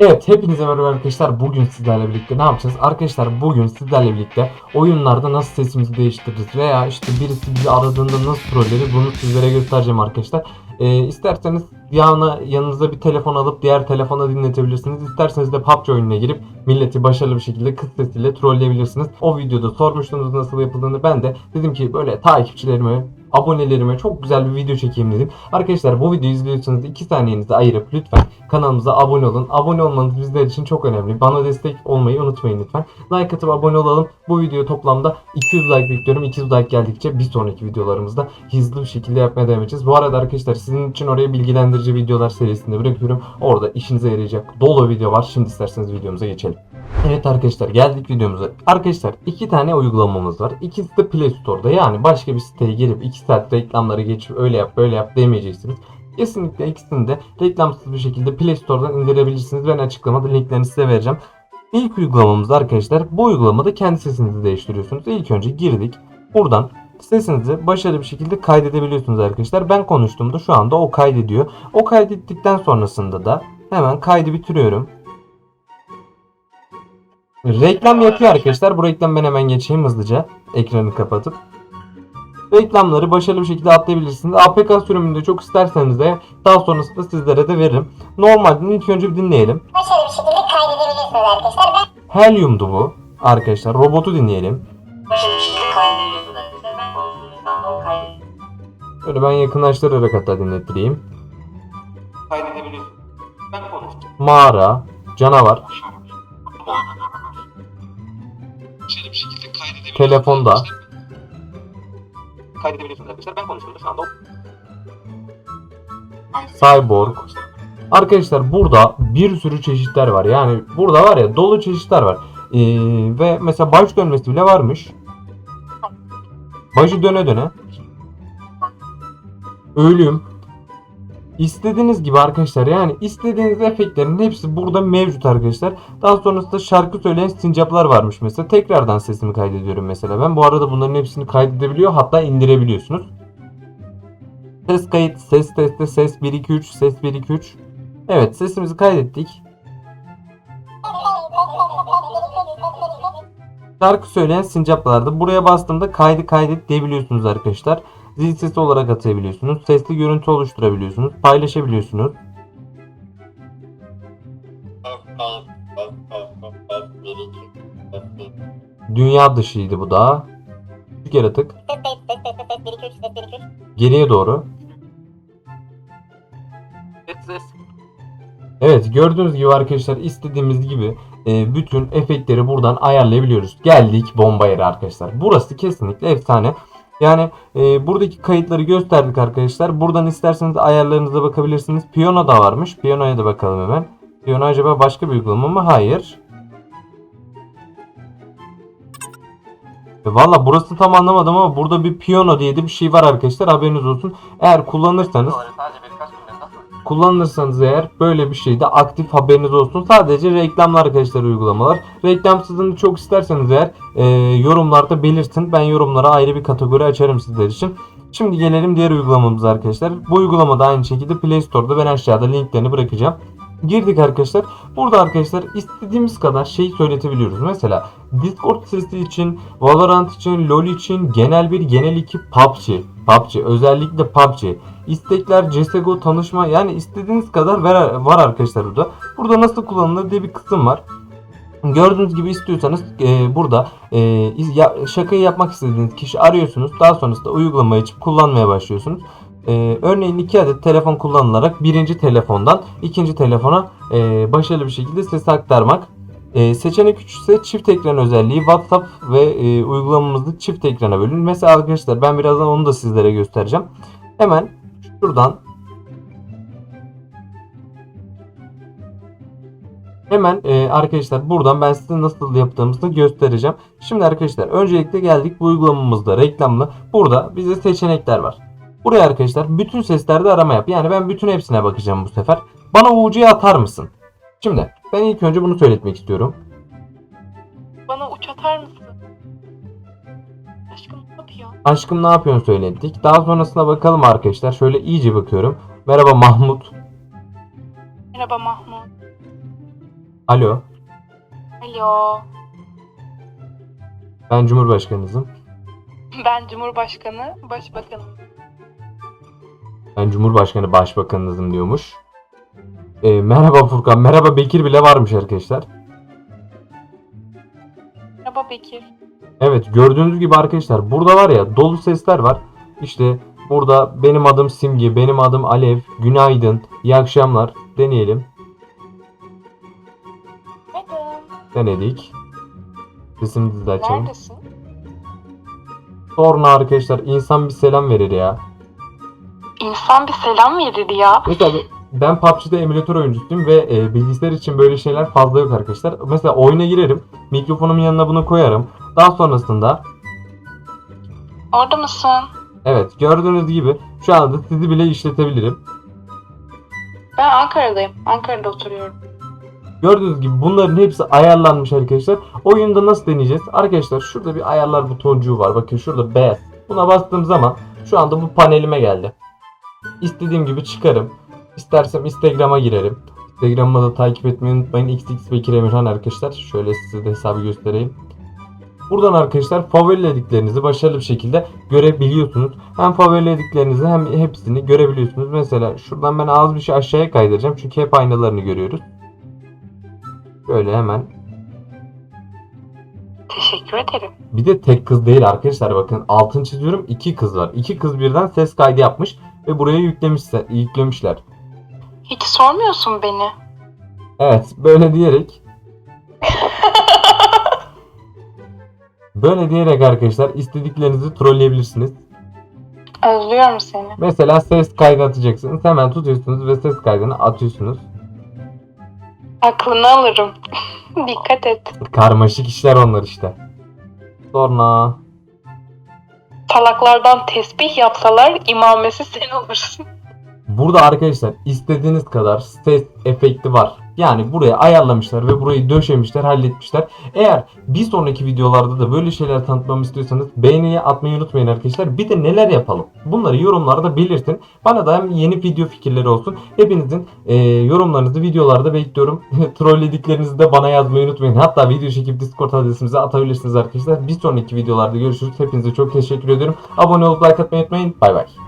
Evet hepinize merhaba arkadaşlar. Bugün sizlerle birlikte ne yapacağız? Arkadaşlar bugün sizlerle birlikte oyunlarda nasıl sesimizi değiştiririz veya işte birisi bizi aradığında nasıl trolleri bunu sizlere göstereceğim arkadaşlar. Ee, isterseniz yana, yanınıza bir telefon alıp diğer telefona dinletebilirsiniz. İsterseniz de PUBG oyununa girip milleti başarılı bir şekilde kız sesiyle trolleyebilirsiniz. O videoda sormuştunuz nasıl yapıldığını. Ben de dedim ki böyle takipçilerime, abonelerime çok güzel bir video çekeyim dedim. Arkadaşlar bu videoyu izliyorsanız 2 saniyenizi ayırıp lütfen kanalımıza abone olun. Abone olmanız bizler için çok önemli. Bana destek olmayı unutmayın lütfen. Like atıp abone olalım. Bu video toplamda 200 like bekliyorum. 200 like geldikçe bir sonraki videolarımızda hızlı bir şekilde yapmaya devam edeceğiz. Bu arada arkadaşlar sizin için oraya bilgilendirici videolar serisinde bırakıyorum. Orada işinize yarayacak dolu video var. Şimdi isterseniz videomuza geçelim. Evet arkadaşlar geldik videomuza. Arkadaşlar iki tane uygulamamız var. İkisi de Play Store'da. Yani başka bir siteye gelip 2 saat reklamları geçip öyle yap böyle yap demeyeceksiniz. Kesinlikle ikisini de reklamsız bir şekilde Play Store'dan indirebilirsiniz. Ben açıklamada linklerini size vereceğim. İlk uygulamamız arkadaşlar bu uygulamada kendi sesinizi değiştiriyorsunuz. İlk önce girdik. Buradan sesinizi başarılı bir şekilde kaydedebiliyorsunuz arkadaşlar. Ben konuştuğumda şu anda o kaydediyor. O kaydettikten sonrasında da hemen kaydı bitiriyorum. Reklam yapıyor arkadaşlar. Bu reklam ben hemen geçeyim hızlıca. Ekranı kapatıp. Reklamları başarılı bir şekilde atlayabilirsiniz. APK sürümünde çok isterseniz de daha sonrasında sizlere de veririm. Normalde ilk önce bir dinleyelim. başarılı bir şekilde kaydedebilirsiniz arkadaşlar. Ben Helium'du bu. Arkadaşlar robotu dinleyelim. başarılı bir şekilde kaydedebilirsiniz arkadaşlar. Ben yakınlaştırarak hatta dinlettireyim. Kaydedebiliyorsun. Ben konuştum. Mağara, canavar, Başarılı bir şekilde kaydedebiliyorsun. Telefonda. Kaydedebiliyorsunuz arkadaşlar. Ben konuştum şu anda. cyborg. Arkadaşlar burada bir sürü çeşitler var. Yani burada var ya dolu çeşitler var. Ee, ve mesela baş dönmesi bile varmış. Başı döne döne. Ölüm. İstediğiniz gibi arkadaşlar yani istediğiniz efektlerin hepsi burada mevcut arkadaşlar. Daha sonrasında şarkı söyleyen sincaplar varmış mesela. Tekrardan sesimi kaydediyorum mesela. Ben bu arada bunların hepsini kaydedebiliyor hatta indirebiliyorsunuz. Ses kayıt, ses testi, ses 1 2 3, ses 1 2 3. Evet sesimizi kaydettik. Şarkı söyleyen sincaplardı. Buraya bastığımda kaydı kaydet diyebiliyorsunuz arkadaşlar. Zil sesi olarak atabiliyorsunuz. Sesli görüntü oluşturabiliyorsunuz. Paylaşabiliyorsunuz. Dünya dışıydı bu da. Küçük yaratık. Ses kayıt, ses ses ses ses 1 2 3 ses 1 2 3. Geriye doğru. Evet gördüğünüz gibi arkadaşlar istediğimiz gibi e, bütün efektleri buradan ayarlayabiliyoruz. Geldik bomba yeri arkadaşlar. Burası kesinlikle efsane. Yani e, buradaki kayıtları gösterdik arkadaşlar. Buradan isterseniz ayarlarınıza bakabilirsiniz. Piyano da varmış. Piyanoya da bakalım hemen. Piyano acaba başka bir uygulama mı? Hayır. E, Valla burası tam anlamadım ama burada bir piyano diye de bir şey var arkadaşlar. Haberiniz olsun. Eğer kullanırsanız Sadece? Kullanırsanız eğer böyle bir şeyde aktif haberiniz olsun. Sadece reklamlı arkadaşlar uygulamalar. Reklamsızını çok isterseniz eğer e, yorumlarda belirtin. Ben yorumlara ayrı bir kategori açarım sizler için. Şimdi gelelim diğer uygulamamıza arkadaşlar. Bu uygulamada aynı şekilde Play Store'da ben aşağıda linklerini bırakacağım. Girdik arkadaşlar. Burada arkadaşlar istediğimiz kadar şey söyletebiliyoruz. Mesela Discord sesi için, Valorant için, LoL için, genel bir, genel iki PUBG. PUBG, özellikle PUBG. İstekler, CSGO, tanışma yani istediğiniz kadar var, arkadaşlar burada. Burada nasıl kullanılır diye bir kısım var. Gördüğünüz gibi istiyorsanız e, burada e, ya, şakayı yapmak istediğiniz kişi arıyorsunuz. Daha sonrasında uygulamayı açıp kullanmaya başlıyorsunuz. E, örneğin iki adet telefon kullanılarak birinci telefondan ikinci telefona e, başarılı bir şekilde ses aktarmak. E, seçenek 3 ise çift ekran özelliği WhatsApp ve e, uygulamamızı çift ekrana bölün. Mesela arkadaşlar ben birazdan onu da sizlere göstereceğim. Hemen şuradan Hemen e, arkadaşlar buradan ben size nasıl yaptığımızı göstereceğim. Şimdi arkadaşlar öncelikle geldik bu uygulamamızda reklamlı. Burada bize seçenekler var. Buraya arkadaşlar bütün seslerde arama yap. Yani ben bütün hepsine bakacağım bu sefer. Bana UC'ye atar mısın? Şimdi ben ilk önce bunu söyletmek istiyorum. Bana uç atar mısın? Aşkım ne yapıyor? Aşkım ne yapıyorsun söylettik. Daha sonrasına bakalım arkadaşlar. Şöyle iyice bakıyorum. Merhaba Mahmut. Merhaba Mahmut. Alo. Alo. Ben Cumhurbaşkanınızım. Ben Cumhurbaşkanı, Başbakanım. Ben Cumhurbaşkanı Başbakanınızım diyormuş. Ee, merhaba Furkan. Merhaba Bekir bile varmış arkadaşlar. Merhaba Bekir. Evet gördüğünüz gibi arkadaşlar burada var ya dolu sesler var. İşte burada benim adım Simge, benim adım Alev, günaydın, iyi akşamlar deneyelim. Merhaba. Denedik. Sesimizi de açalım. Neredesin? Sonra arkadaşlar insan bir selam verir ya. İnsan bir selam verir ya. Mesela ben PUBG'de emülatör oyuncusuyum ve e, bilgisayar için böyle şeyler fazla yok arkadaşlar. Mesela oyuna girerim, mikrofonumun yanına bunu koyarım. Daha sonrasında Orada mısın? evet gördüğünüz gibi şu anda sizi bile işletebilirim. Ben Ankara'dayım. Ankara'da oturuyorum. Gördüğünüz gibi bunların hepsi ayarlanmış arkadaşlar. Oyunda nasıl deneyeceğiz? Arkadaşlar şurada bir ayarlar butoncuğu var. Bakın şurada beyaz. Buna bastığım zaman şu anda bu panelime geldi. İstediğim gibi çıkarım. İstersem Instagram'a girerim. Instagram'ı da takip etmeyi unutmayın. XX Bekir Emirhan arkadaşlar. Şöyle size de hesabı göstereyim. Buradan arkadaşlar favorilediklerinizi başarılı bir şekilde görebiliyorsunuz. Hem favorilediklerinizi hem hepsini görebiliyorsunuz. Mesela şuradan ben az bir şey aşağıya kaydıracağım. Çünkü hep aynalarını görüyoruz. Böyle hemen. Teşekkür ederim. Bir de tek kız değil arkadaşlar bakın altın çiziyorum iki kız var. İki kız birden ses kaydı yapmış ve buraya yüklemişler, yüklemişler. Hiç sormuyorsun beni. Evet böyle diyerek böyle diyerek arkadaşlar istediklerinizi trolleyebilirsiniz. Özlüyorum seni. Mesela ses kaydı atacaksınız. Hemen tutuyorsunuz ve ses kaydını atıyorsunuz. Aklını alırım. Dikkat et. Karmaşık işler onlar işte. Sonra Salaklardan tesbih yapsalar imamesi sen olursun. Burada arkadaşlar istediğiniz kadar ses efekti var. Yani buraya ayarlamışlar ve burayı döşemişler, halletmişler. Eğer bir sonraki videolarda da böyle şeyler tanıtmamı istiyorsanız beğeniye atmayı unutmayın arkadaşlar. Bir de neler yapalım? Bunları yorumlarda belirtin. Bana da hem yeni video fikirleri olsun. Hepinizin e, yorumlarınızı videolarda bekliyorum. Trollediklerinizi de bana yazmayı unutmayın. Hatta video çekip Discord adresimize atabilirsiniz arkadaşlar. Bir sonraki videolarda görüşürüz. Hepinize çok teşekkür ediyorum. Abone olup like atmayı unutmayın. Bay bay.